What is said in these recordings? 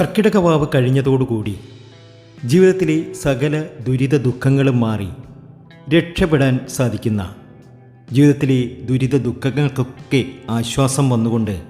കർക്കിടകവാവ് കഴിഞ്ഞതോടുകൂടി ജീവിതത്തിലെ സകല ദുരിത ദുഃഖങ്ങളും മാറി രക്ഷപ്പെടാൻ സാധിക്കുന്ന ജീവിതത്തിലെ ദുരിത ദുഃഖങ്ങൾക്കൊക്കെ ആശ്വാസം വന്നുകൊണ്ട്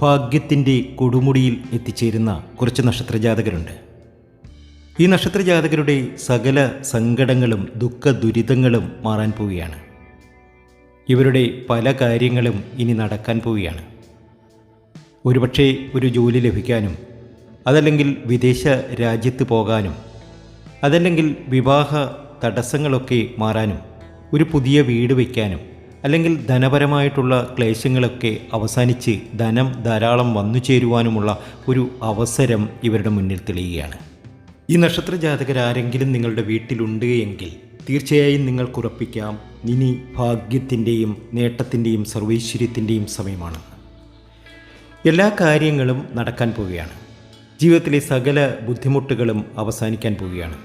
ഭാഗ്യത്തിന്റെ കൊടുമുടിയിൽ എത്തിച്ചേരുന്ന കുറച്ച് നക്ഷത്രജാതകരുണ്ട്. ഈ നക്ഷത്രജാതകരുടെ സകല സങ്കടങ്ങളും ദുഃഖ ദുരിതങ്ങളും മാറാൻ പോവുകയാണ്. ഇവരുടെ പല കാര്യങ്ങളും ഇനി നടക്കാൻ പോവുകയാണ്. ഒരുപക്ഷെ ഒരു ജോലി ലഭിക്കാനും അതല്ലെങ്കിൽ വിദേശ രാജ്യത്ത് പോകാനും അതല്ലെങ്കിൽ വിവാഹ തടസ്സങ്ങളൊക്കെ മാറാനും ഒരു പുതിയ വീട് വയ്ക്കാനും അല്ലെങ്കിൽ ധനപരമായിട്ടുള്ള ക്ലേശങ്ങളൊക്കെ അവസാനിച്ച് ധനം ധാരാളം വന്നു ചേരുവാനുമുള്ള ഒരു അവസരം ഇവരുടെ മുന്നിൽ തെളിയുകയാണ്. ഈ നക്ഷത്ര ജാതകരാരെങ്കിലും നിങ്ങളുടെ വീട്ടിലുണ്ട് എങ്കിൽ തീർച്ചയായും നിങ്ങൾക്കുറപ്പിക്കാം ഇനി ഭാഗ്യത്തിന്റെയും നേട്ടത്തിന്റെയും സർവൈശ്വര്യത്തിന്റെയും സമയമാണ്. എല്ലാ കാര്യങ്ങളും നടക്കാൻ പോവുകയാണ്. ജീവിതത്തിലെ സകല ബുദ്ധിമുട്ടുകളും അവസാനിക്കാൻ പോവുകയാണ്.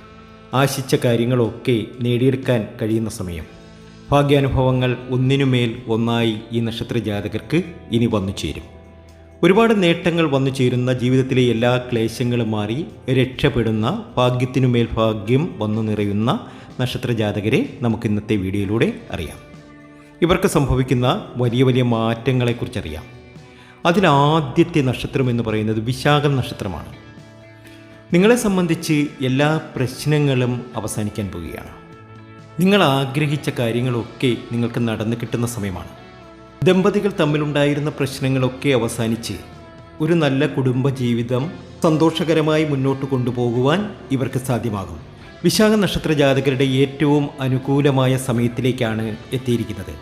ആശിച്ച കാര്യങ്ങളൊക്കെ നേടിയെടുക്കാൻ കഴിയുന്ന സമയം. ഭാഗ്യാനുഭവങ്ങൾ ഒന്നിനുമേൽ ഒന്നായി ഈ നക്ഷത്ര ജാതകർക്ക് ഇനി വന്നു ചേരും. ഒരുപാട് നേട്ടങ്ങൾ വന്നു ചേരുന്ന ജീവിതത്തിലെ എല്ലാ ക്ലേശങ്ങളും മാറി രക്ഷപ്പെടുന്ന ഭാഗ്യത്തിനുമേൽ ഭാഗ്യം വന്നു നിറയുന്ന നക്ഷത്ര ജാതകരെ നമുക്ക് ഇന്നത്തെ വീഡിയോയിലൂടെ അറിയാം. ഇവർക്ക് സംഭവിക്കുന്ന വലിയ വലിയ മാറ്റങ്ങളെക്കുറിച്ചറിയാം. അതിലാദ്യത്തെ നക്ഷത്രം എന്ന് പറയുന്നത് വിശാഖം നക്ഷത്രമാണ്. നിങ്ങളെ സംബന്ധിച്ച് എല്ലാ പ്രശ്നങ്ങളും അവസാനിക്കാൻ പോവുകയാണ്. നിങ്ങൾ ആഗ്രഹിച്ച കാര്യങ്ങളൊക്കെ നിങ്ങൾക്ക് നടന്നു കിട്ടുന്ന സമയമാണ്. ദമ്പതികൾ തമ്മിലുണ്ടായിരുന്ന പ്രശ്നങ്ങളൊക്കെ അവസാനിച്ച് ഒരു നല്ല കുടുംബ ജീവിതം സന്തോഷകരമായി മുന്നോട്ട് കൊണ്ടുപോകുവാൻ ഇവർക്ക് സാധ്യമാകും. വിശാഖ നക്ഷത്ര ജാതകരുടെ ഏറ്റവും അനുകൂലമായ സമയത്തിലേക്കാണ് എത്തിയിരിക്കുന്നത്.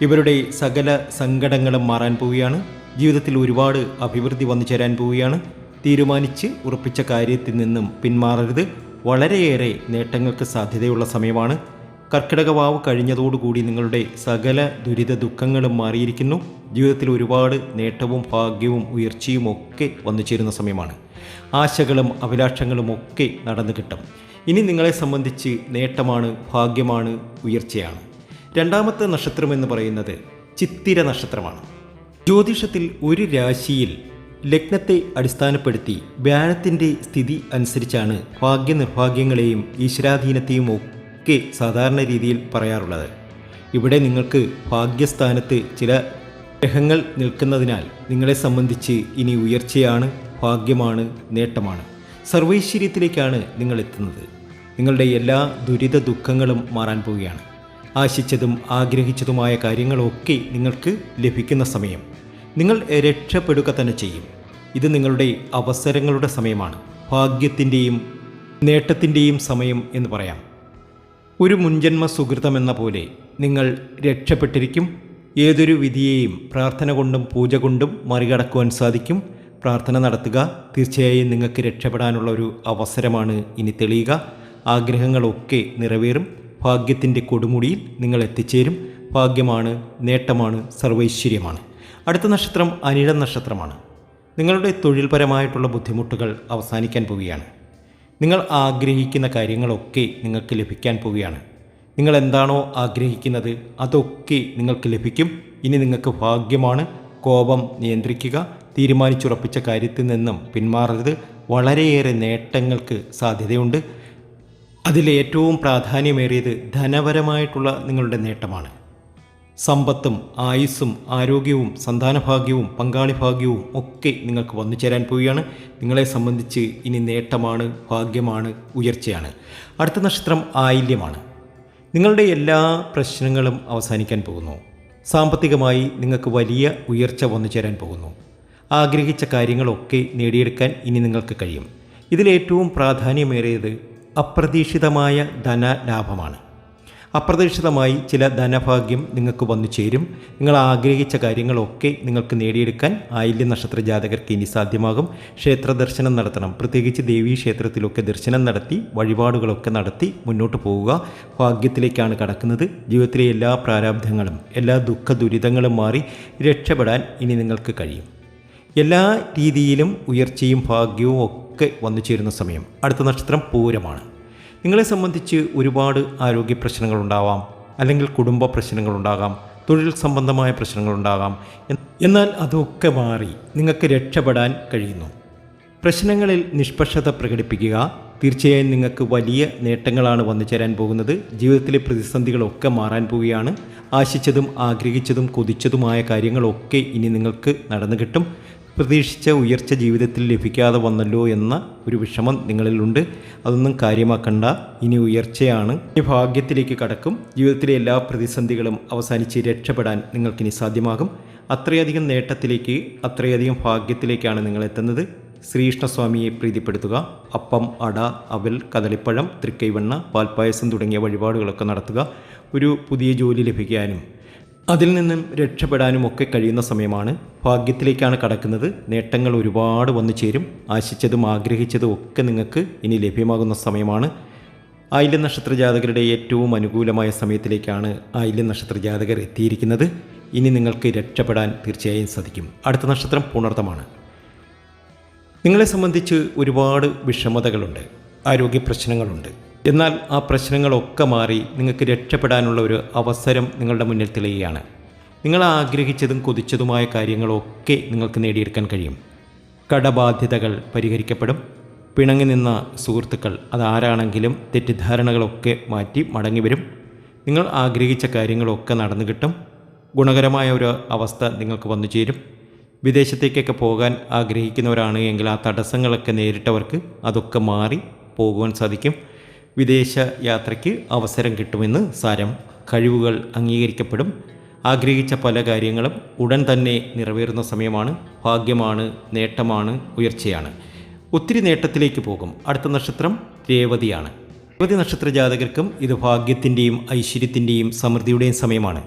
ഇവരുടെ സകല സങ്കടങ്ങളും മാറാൻ പോവുകയാണ്. ജീവിതത്തിൽ ഒരുപാട് അഭിവൃദ്ധി വന്നു ചേരാൻ പോവുകയാണ്. തീരുമാനിച്ച് ഉറപ്പിച്ച കാര്യത്തിൽ നിന്നും പിന്മാറരുത്. വളരെയേറെ നേട്ടങ്ങൾക്ക് സാധ്യതയുള്ള സമയമാണ്. കർക്കിടകവാവ് കഴിഞ്ഞതോടുകൂടി നിങ്ങളുടെ സകല ദുരിത ദുഃഖങ്ങളും മാറിയിരിക്കുന്നു. ജീവിതത്തിൽ ഒരുപാട് നേട്ടവും ഭാഗ്യവും ഉയർച്ചയും ഒക്കെ വന്നു ചേരുന്ന സമയമാണ്. ആശകളും അഭിലാഷങ്ങളും ഒക്കെ നടന്നു കിട്ടും. ഇനി നിങ്ങളെ സംബന്ധിച്ച് നേട്ടമാണ് ഭാഗ്യമാണ് ഉയർച്ചയാണ്. രണ്ടാമത്തെ നക്ഷത്രം എന്ന് പറയുന്നത് ചിത്തിര നക്ഷത്രമാണ്. ജ്യോതിഷത്തിൽ ഒരു രാശിയിൽ ലഗ്നത്തെ അടിസ്ഥാനപ്പെടുത്തി വ്യാഴത്തിന്റെ സ്ഥിതി അനുസരിച്ചാണ് ഭാഗ്യനിർഭാഗ്യങ്ങളെയും ഈശ്വരാധീനത്തെയും ഒക്കെ സാധാരണ രീതിയിൽ പറയാറുള്ളത്. ഇവിടെ നിങ്ങൾക്ക് ഭാഗ്യസ്ഥാനത്ത് ചില ഗ്രഹങ്ങൾ നിൽക്കുന്നതിനാൽ നിങ്ങളെ സംബന്ധിച്ച് ഇനി ഉയർച്ചയാണ് ഭാഗ്യമാണ് നേട്ടമാണ്. സർവൈശ്വര്യത്തിലേക്കാണ് നിങ്ങൾ എത്തുന്നത്. നിങ്ങളുടെ എല്ലാ ദുരിത ദുഃഖങ്ങളും മാറാൻ പോവുകയാണ്. ആശിച്ചതും ആഗ്രഹിച്ചതുമായ കാര്യങ്ങളൊക്കെ നിങ്ങൾക്ക് ലഭിക്കുന്ന സമയം. നിങ്ങൾ രക്ഷപ്പെടുക തന്നെ ചെയ്യും. ഇത് നിങ്ങളുടെ അവസരങ്ങളുടെ സമയമാണ്. ഭാഗ്യത്തിന്റെയും നേട്ടത്തിന്റെയും സമയം എന്ന് പറയാം. ഒരു മുൻജന്മ സുഹൃതം എന്ന പോലെ നിങ്ങൾ രക്ഷപ്പെട്ടിരിക്കും. ഏതൊരു വിധിയെയും പ്രാർത്ഥന കൊണ്ടും പൂജ കൊണ്ടും മറികടക്കുവാൻ സാധിക്കും. പ്രാർത്ഥന നടത്തുക. തീർച്ചയായും നിങ്ങൾക്ക് രക്ഷപ്പെടാനുള്ള ഒരു അവസരമാണ് ഇനി തെളിയുക. ആഗ്രഹങ്ങളൊക്കെ നിറവേറും. ഭാഗ്യത്തിന്റെ കൊടുമുടിയിൽ നിങ്ങൾ എത്തിച്ചേരും. ഭാഗ്യമാണ് നേട്ടമാണ് സർവൈശ്വര്യമാണ്. അടുത്ത നക്ഷത്രം അനിഴം നക്ഷത്രമാണ്. നിങ്ങളുടെ തൊഴിൽപരമായിട്ടുള്ള ബുദ്ധിമുട്ടുകൾ അവസാനിക്കാൻ പോവുകയാണ്. നിങ്ങൾ ആഗ്രഹിക്കുന്ന കാര്യങ്ങളൊക്കെ നിങ്ങൾക്ക് ലഭിക്കാൻ പോവുകയാണ്. നിങ്ങൾ എന്താണോ ആഗ്രഹിക്കുന്നത് അതൊക്കെ നിങ്ങൾക്ക് ലഭിക്കും. ഇനി നിങ്ങൾക്ക് ഭാഗ്യമാണ്. കോപം നിയന്ത്രിക്കുക. തീരുമാനിച്ചുറപ്പിച്ച കാര്യത്തിൽ നിന്നും പിന്മാറരുത്. വളരെയേറെ നേട്ടങ്ങൾക്ക് സാധ്യതയുണ്ട്. അതിലേറ്റവും പ്രാധാന്യമേറിയത് ധനപരമായിട്ടുള്ള നിങ്ങളുടെ നേട്ടമാണ്. സമ്പത്തും ആയുസ്സും ആരോഗ്യവും സന്താനഭാഗ്യവും പങ്കാളി ഭാഗ്യവും ഒക്കെ നിങ്ങൾക്ക് വന്നു ചേരാൻ പോവുകയാണ്. നിങ്ങളെ സംബന്ധിച്ച് ഇനി നേട്ടമാണ് ഭാഗ്യമാണ് ഉയർച്ചയാണ്. അടുത്ത നക്ഷത്രം ആയില്യമാണ്. നിങ്ങളുടെ എല്ലാ പ്രശ്നങ്ങളും അവസാനിക്കാൻ പോകുന്നു. സാമ്പത്തികമായി നിങ്ങൾക്ക് വലിയ ഉയർച്ച വന്നു ചേരാൻ പോകുന്നു. ആഗ്രഹിച്ച കാര്യങ്ങളൊക്കെ നേടിയെടുക്കാൻ ഇനി നിങ്ങൾക്ക് കഴിയും. ഇതിലേറ്റവും പ്രാധാന്യമേറിയത് അപ്രതീക്ഷിതമായ ധനലാഭമാണ്. അപ്രതീക്ഷിതമായി ചില ധനഭാഗ്യം നിങ്ങൾക്ക് വന്നു ചേരും. നിങ്ങൾ ആഗ്രഹിച്ച കാര്യങ്ങളൊക്കെ നിങ്ങൾക്ക് നേടിയെടുക്കാൻ ആയില്യ നക്ഷത്ര ജാതകർക്ക് ഇനി സാധ്യമാകും. ക്ഷേത്ര ദർശനം നടത്തണം. പ്രത്യേകിച്ച് ദേവീ ക്ഷേത്രത്തിലൊക്കെ ദർശനം നടത്തി വഴിപാടുകളൊക്കെ നടത്തി മുന്നോട്ട് പോവുക. ഭാഗ്യത്തിലേക്കാണ് കടക്കുന്നത്. ജീവിതത്തിലെ എല്ലാ പ്രാരാബ്ധങ്ങളും എല്ലാ ദുഃഖ ദുരിതങ്ങളും മാറി രക്ഷപ്പെടാൻ ഇനി നിങ്ങൾക്ക് കഴിയും. എല്ലാ രീതിയിലും ഉയർച്ചയും ഭാഗ്യവും ഒക്കെ വന്നു ചേരുന്ന സമയം. അടുത്ത നക്ഷത്രം പൂരമാണ്. നിങ്ങളെ സംബന്ധിച്ച് ഒരുപാട് ആരോഗ്യ പ്രശ്നങ്ങളുണ്ടാവാം അല്ലെങ്കിൽ കുടുംബ പ്രശ്നങ്ങളുണ്ടാകാം തൊഴിൽ സംബന്ധമായ പ്രശ്നങ്ങളുണ്ടാകാം. എന്നാൽ അതൊക്കെ മാറി നിങ്ങൾക്ക് രക്ഷപ്പെടാൻ കഴിയുന്നു. പ്രശ്നങ്ങളിൽ നിഷ്പക്ഷത പ്രകടിപ്പിക്കുക തീർച്ചയായും നിങ്ങൾക്ക് വലിയ നേട്ടങ്ങളാണ് വന്നു ചേരാൻ പോകുന്നത്. ജീവിതത്തിലെ പ്രതിസന്ധികളൊക്കെ മാറാൻ പോവുകയാണ്. ആശിച്ചതും ആഗ്രഹിച്ചതും കൊതിച്ചതുമായ കാര്യങ്ങളൊക്കെ ഇനി നിങ്ങൾക്ക് നടന്നു കിട്ടും. പ്രതീക്ഷിച്ച ഉയർച്ച ജീവിതത്തിൽ ലഭിക്കാതെ വന്നല്ലോ എന്ന ഒരു വിഷമം നിങ്ങളിലുണ്ട്. അതൊന്നും കാര്യമാക്കണ്ട. ഇനി ഉയർച്ചയാണ്. ഇനി ഭാഗ്യത്തിലേക്ക് കടക്കും. ജീവിതത്തിലെ എല്ലാ പ്രതിസന്ധികളും അവസാനിച്ച് രക്ഷപ്പെടാൻ നിങ്ങൾക്കിനി സാധ്യമാകും. അത്രയധികം നേട്ടത്തിലേക്ക് അത്രയധികം ഭാഗ്യത്തിലേക്കാണ് നിങ്ങൾ എത്തുന്നത് ശ്രീകൃഷ്ണസ്വാമിയെ പ്രീതിപ്പെടുത്തുക. അപ്പം അട അവൽ കദളിപ്പഴം തൃക്കൈവെണ്ണ പാൽപ്പായസം തുടങ്ങിയ വഴിപാടുകളൊക്കെ നടത്തുക. ഒരു പുതിയ ജോലി ലഭിക്കാനും അതിൽ നിന്നും രക്ഷപ്പെടാനും ഒക്കെ കഴിയുന്ന സമയമാണ് ഭാഗ്യത്തിലേക്കാണ് കടക്കുന്നത്. നേട്ടങ്ങൾ ഒരുപാട് വന്നു ചേരും. ആശിച്ചതും ആഗ്രഹിച്ചതും ഒക്കെ നിങ്ങൾക്ക് ഇനി ലഭ്യമാകുന്ന സമയമാണ്. ആയില്യ നക്ഷത്ര ജാതകരുടെ ഏറ്റവും അനുകൂലമായ സമയത്തിലേക്കാണ് ആയില്യ നക്ഷത്ര ജാതകർ എത്തിയിരിക്കുന്നത്. ഇനി നിങ്ങൾക്ക് രക്ഷപ്പെടാൻ തീർച്ചയായും സാധിക്കും. അടുത്ത നക്ഷത്രം പുണർത്തമാണ് നിങ്ങളെ സംബന്ധിച്ച് ഒരുപാട് വിഷമതകളുണ്ട്. ആരോഗ്യ പ്രശ്നങ്ങളുണ്ട്. എന്നാൽ ആ പ്രശ്നങ്ങളൊക്കെ മാറി നിങ്ങൾക്ക് രക്ഷപ്പെടാനുള്ള ഒരു അവസരം നിങ്ങളുടെ മുന്നിൽ തെളിയുകയാണ്. നിങ്ങൾ ആഗ്രഹിച്ചതും കൊതിച്ചതുമായ കാര്യങ്ങളൊക്കെ നിങ്ങൾക്ക് നേടിയെടുക്കാൻ കഴിയും. കടബാധ്യതകൾ പരിഹരിക്കപ്പെടും. പിണങ്ങി നിന്ന സുഹൃത്തുക്കൾ അതാരാണെങ്കിലും തെറ്റിദ്ധാരണകളൊക്കെ മാറ്റി മടങ്ങി വരും. നിങ്ങൾ ആഗ്രഹിച്ച കാര്യങ്ങളൊക്കെ നടന്നു കിട്ടും. ഗുണകരമായ ഒരു അവസ്ഥ നിങ്ങൾക്ക് വന്നു ചേരും. വിദേശത്തേക്കൊക്കെ പോകാൻ ആഗ്രഹിക്കുന്നവരാണ് എങ്കിൽ ആ തടസ്സങ്ങളൊക്കെ നേരിട്ടവർക്ക് അതൊക്കെ മാറി പോകുവാൻ സാധിക്കും. വിദേശ യാത്രയ്ക്ക് അവസരം കിട്ടുമെന്ന് സാരം കഴിവുകൾ അംഗീകരിക്കപ്പെടും. ആഗ്രഹിച്ച പല കാര്യങ്ങളും ഉടൻ തന്നെ നിറവേറുന്ന സമയമാണ്. ഭാഗ്യമാണ് നേട്ടമാണ് ഉയർച്ചയാണ്. ഒത്തിരി നേട്ടത്തിലേക്ക് പോകും. അടുത്ത നക്ഷത്രം രേവതിയാണ്. രേവതി നക്ഷത്ര ജാതകർക്കും ഇത് ഭാഗ്യത്തിന്റെയും ഐശ്വര്യത്തിന്റെയും സമൃദ്ധിയുടെയും സമയമാണ്.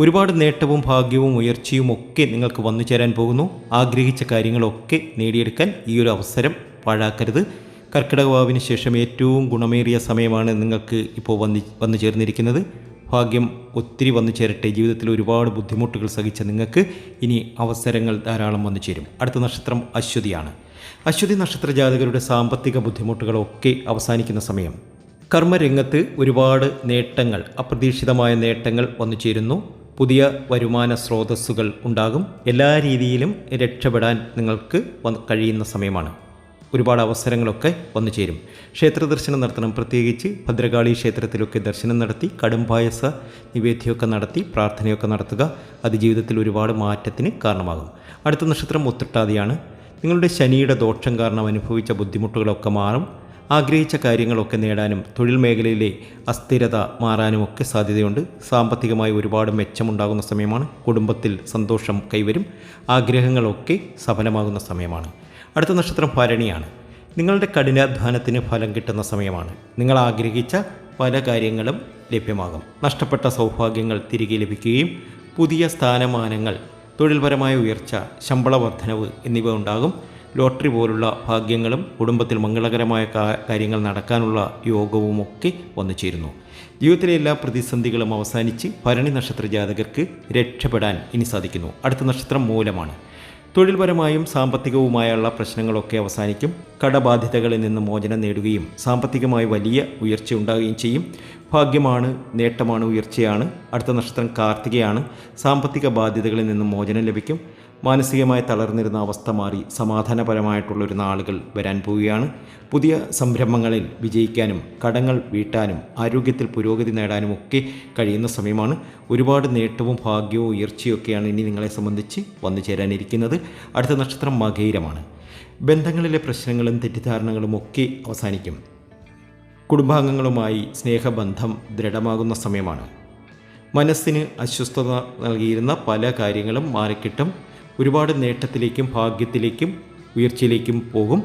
ഒരുപാട് നേട്ടവും ഭാഗ്യവും ഉയർച്ചയും ഒക്കെ നിങ്ങൾക്ക് വന്നു ചേരാൻ പോകുന്നു. ആഗ്രഹിച്ച കാര്യങ്ങളൊക്കെ നേടിയെടുക്കാൻ ഈ ഒരു അവസരം പാഴാക്കരുത്. കർക്കിടകവാവിന് ശേഷം ഏറ്റവും ഗുണമേറിയ സമയമാണ് നിങ്ങൾക്ക് ഇപ്പോൾ വന്ന് വന്നു ചേർന്നിരിക്കുന്നത്. ഭാഗ്യം ഒത്തിരി വന്നു ചേരട്ടെ. ജീവിതത്തിൽ ഒരുപാട് ബുദ്ധിമുട്ടുകൾ സഹിച്ച നിങ്ങൾക്ക് ഇനി അവസരങ്ങൾ ധാരാളം വന്നു ചേരും. അടുത്ത നക്ഷത്രം അശ്വതിയാണ്. അശ്വതി നക്ഷത്ര ജാതകരുടെ സാമ്പത്തിക ബുദ്ധിമുട്ടുകളൊക്കെ അവസാനിക്കുന്ന സമയം. കർമ്മരംഗത്ത് ഒരുപാട് നേട്ടങ്ങൾ അപ്രതീക്ഷിതമായ നേട്ടങ്ങൾ വന്നു ചേരുന്നു. പുതിയ വരുമാന സ്രോതസ്സുകൾ ഉണ്ടാകും. എല്ലാ രീതിയിലും രക്ഷപ്പെടാൻ നിങ്ങൾക്ക് കഴിയുന്ന സമയമാണ്. ഒരുപാട് അവസരങ്ങളൊക്കെ വന്നു ചേരും. ക്ഷേത്ര ദർശനം നടത്തണം. പ്രത്യേകിച്ച് ഭദ്രകാളി ക്ഷേത്രത്തിലൊക്കെ ദർശനം നടത്തി കടും പായസ നിവേദ്യമൊക്കെ നടത്തി പ്രാർത്ഥനയൊക്കെ നടത്തുക അത് ജീവിതത്തിൽ ഒരുപാട് മാറ്റത്തിന് കാരണമാകും. അടുത്ത നക്ഷത്രം ഒത്തിട്ടാതിയാണ് നിങ്ങളുടെ ശനിയുടെ ദോഷം കാരണം അനുഭവിച്ച ബുദ്ധിമുട്ടുകളൊക്കെ മാറും. ആഗ്രഹിച്ച കാര്യങ്ങളൊക്കെ നേടാനും തൊഴിൽ മേഖലയിലെ അസ്ഥിരത മാറാനും ഒക്കെ സാധ്യതയുണ്ട്. സാമ്പത്തികമായി ഒരുപാട് മെച്ചമുണ്ടാകുന്ന സമയമാണ്. കുടുംബത്തിൽ സന്തോഷം കൈവരും. ആഗ്രഹങ്ങളൊക്കെ സഫലമാകുന്ന സമയമാണ്. അടുത്ത നക്ഷത്രം ഭരണിയാണ്. നിങ്ങളുടെ കഠിനാധ്വാനത്തിന് ഫലം കിട്ടുന്ന സമയമാണ്. നിങ്ങൾ ആഗ്രഹിച്ച പല കാര്യങ്ങളും ലഭ്യമാകും. നഷ്ടപ്പെട്ട സൗഭാഗ്യങ്ങൾ തിരികെ ലഭിക്കുകയും പുതിയ സ്ഥാനമാനങ്ങൾ തൊഴിൽപരമായ ഉയർച്ച ശമ്പള വർധനവ് എന്നിവ ഉണ്ടാകും. ലോട്ടറി പോലുള്ള ഭാഗ്യങ്ങളും കുടുംബത്തിൽ മംഗളകരമായ കാര്യങ്ങൾ നടക്കാനുള്ള യോഗവുമൊക്കെ വന്നു ചേരുന്നു. ജീവിതത്തിലെ എല്ലാ പ്രതിസന്ധികളും അവസാനിച്ച് ഭരണി നക്ഷത്ര ജാതകർക്ക് രക്ഷപ്പെടാൻ ഇനി സാധിക്കുന്നു. അടുത്ത നക്ഷത്രം മൂലമാണ്. തൊഴിൽപരമായും സാമ്പത്തികവുമായുള്ള പ്രശ്നങ്ങളൊക്കെ അവസാനിക്കും. കടബാധ്യതകളിൽ നിന്ന് മോചനം നേടുകയും സാമ്പത്തികമായി വലിയ ഉയർച്ച ഉണ്ടാകുകയും ചെയ്യും. ഭാഗ്യമാണ് നേട്ടമാണ് ഉയർച്ചയാണ്. അടുത്ത നക്ഷത്രം കാർത്തികയാണ്. സാമ്പത്തിക ബാധ്യതകളിൽ നിന്നും മോചനം ലഭിക്കും. മാനസികമായി തളർന്നിരുന്ന അവസ്ഥ മാറി സമാധാനപരമായിട്ടുള്ളൊരു നാളുകൾ വരാൻ പോവുകയാണ്. പുതിയ സംരംഭങ്ങളിൽ വിജയിക്കാനും കടങ്ങൾ വീട്ടാനും ആരോഗ്യത്തിൽ പുരോഗതി നേടാനും ഒക്കെ കഴിയുന്ന സമയമാണ്. ഒരുപാട് നേട്ടവും ഭാഗ്യവും ഉയർച്ചയൊക്കെയാണ് ഇനി നിങ്ങളെ സംബന്ധിച്ച് വന്നു ചേരാനിരിക്കുന്നത്. അടുത്ത നക്ഷത്രം മകൈരമാണ് ബന്ധങ്ങളിലെ പ്രശ്നങ്ങളും തെറ്റിദ്ധാരണകളും ഒക്കെ അവസാനിക്കും. കുടുംബാംഗങ്ങളുമായി സ്നേഹബന്ധം ദൃഢമാകുന്ന സമയമാണ്. മനസ്സിന് അസ്വസ്ഥത നൽകിയിരുന്ന പല കാര്യങ്ങളും മാറിക്കിട്ടും. ഒരുപാട് നേട്ടത്തിലേക്കും ഭാഗ്യത്തിലേക്കും ഉയർച്ചയിലേക്കും പോകും.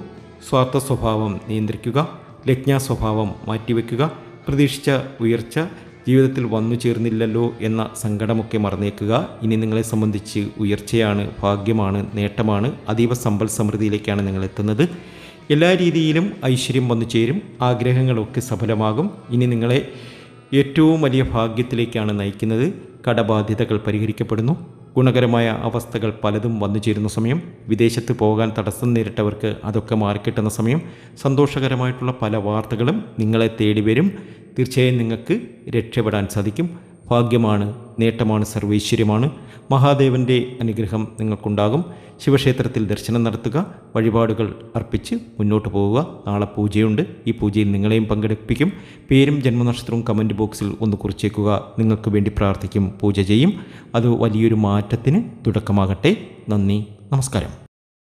സ്വാർത്ഥ സ്വഭാവം നിയന്ത്രിക്കുക ലജ്ഞാ സ്വഭാവം മാറ്റിവെക്കുക പ്രതീക്ഷിച്ച ഉയർച്ച ജീവിതത്തിൽ വന്നു ചേർന്നില്ലല്ലോ എന്ന സങ്കടമൊക്കെ മറന്നേക്കുക. ഇനി നിങ്ങളെ സംബന്ധിച്ച് ഉയർച്ചയാണ് ഭാഗ്യമാണ് നേട്ടമാണ് അതീവ സമ്പൽ സമൃദ്ധിയിലേക്കാണ് നിങ്ങൾ എത്തുന്നത്. എല്ലാ രീതിയിലും ഐശ്വര്യം വന്നു ചേരും ആഗ്രഹങ്ങളൊക്കെ സഫലമാകും. ഇനി നിങ്ങളെ ഏറ്റവും വലിയ ഭാഗ്യത്തിലേക്കാണ് നയിക്കുന്നത്. കടബാധ്യതകൾ പരിഹരിക്കപ്പെടുന്നു. ഗുണകരമായ അവസ്ഥകൾ പലതും വന്നു ചേരുന്ന സമയം വിദേശത്ത് പോകാൻ തടസ്സം നേരിട്ടവർക്ക് അതൊക്കെ മാറിക്കിട്ടുന്ന സമയം സന്തോഷകരമായിട്ടുള്ള പല വാർത്തകളും നിങ്ങളെ തേടി വരും തീർച്ചയായും നിങ്ങൾക്ക് രക്ഷപ്പെടാൻ സാധിക്കും. ഭാഗ്യമാണ് നേട്ടമാണ് സർവൈശ്വര്യമാണ്. മഹാദേവന്റെ അനുഗ്രഹം നിങ്ങൾക്കുണ്ടാകും. ശിവക്ഷേത്രത്തിൽ ദർശനം നടത്തുക വഴിപാടുകൾ അർപ്പിച്ച് മുന്നോട്ട് പോവുക. നാളെ പൂജയുണ്ട്. ഈ പൂജയിൽ നിങ്ങളെയും പങ്കെടുപ്പിക്കും. പേരും ജന്മനക്ഷത്രവും കമന്റ് ബോക്സിൽ ഒന്ന് കുറിച്ചേക്കുക. നിങ്ങൾക്ക് വേണ്ടി പ്രാർത്ഥിക്കും പൂജ ചെയ്യും. അത് വലിയൊരു മാറ്റത്തിന് തുടക്കമാകട്ടെ. നന്ദി നമസ്കാരം.